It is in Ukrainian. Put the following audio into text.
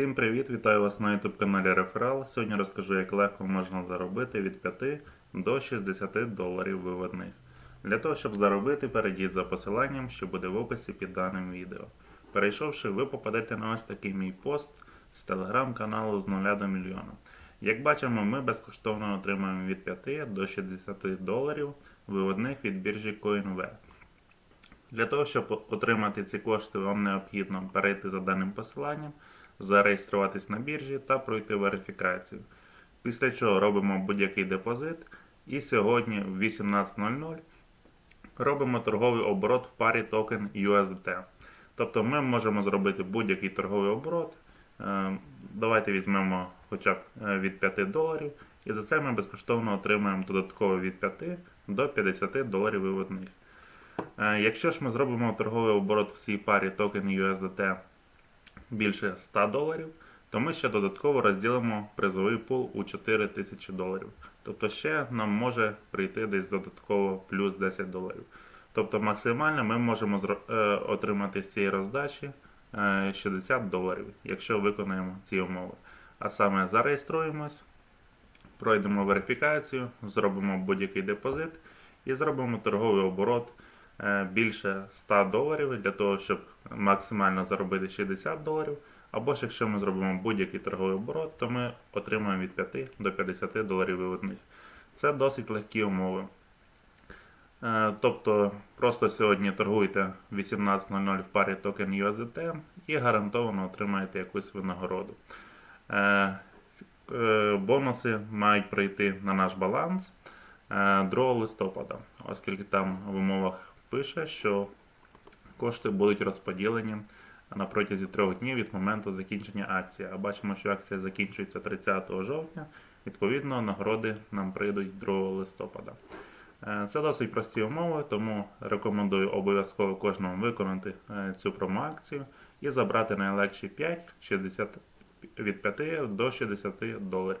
Всім привіт! Вітаю вас на YouTube каналі Реферал. Сьогодні розкажу, як легко можна заробити від 5 до 60 доларів виводних. Для того, щоб заробити, перейдіть за посиланням, що буде в описі під даним відео. Перейшовши, ви попадете на ось такий мій пост з телеграм-каналу з 0 до мільйона. Як бачимо, ми безкоштовно отримаємо від 5 до 60 доларів виводних від біржі CoinWeb. Для того, щоб отримати ці кошти, вам необхідно перейти за даним посиланням, зареєструватись на біржі та пройти верифікацію. Після чого робимо будь-який депозит. І сьогодні в 18.00 робимо торговий оборот в парі токен USDT. Тобто ми можемо зробити будь-який торговий оборот. Е, Давайте візьмемо хоча б е, від 5 доларів. І за це ми безкоштовно отримаємо додатково від 5 до 50 доларів виводних. Е, Якщо ж ми зробимо торговий оборот в цій парі токен USDT більше 100 доларів, то ми ще додатково розділимо призовий пул у 4 тисячі доларів. Тобто ще нам може прийти десь додатково плюс 10 доларів. Тобто максимально ми можемо е, отримати з цієї роздачі е, 60 доларів, якщо виконаємо ці умови. А саме зареєструємось, пройдемо верифікацію, зробимо будь-який депозит і зробимо торговий оборот е, більше 100 доларів для того, щоб максимально заробити 60 доларів. Або ж якщо ми зробимо будь-який торговий оборот, то ми отримаємо від 5 до 50 доларів виводних. Це досить легкі умови. Е, Тобто просто сьогодні торгуйте 18.00 в парі токен USDT і гарантовано отримаєте якусь винагороду. Е, е, Бонуси мають прийти на наш баланс е, 2 листопада, оскільки там в умовах пише, що кошти будуть розподілені на протязі трьох днів від моменту закінчення акції. А бачимо, що акція закінчується 30 жовтня. Відповідно, нагороди нам прийдуть 2 листопада. Е, Це досить прості умови, тому рекомендую обов'язково кожному виконати е, цю промоакцію і забрати найлегші 5 60, від 5 до 60 доларів.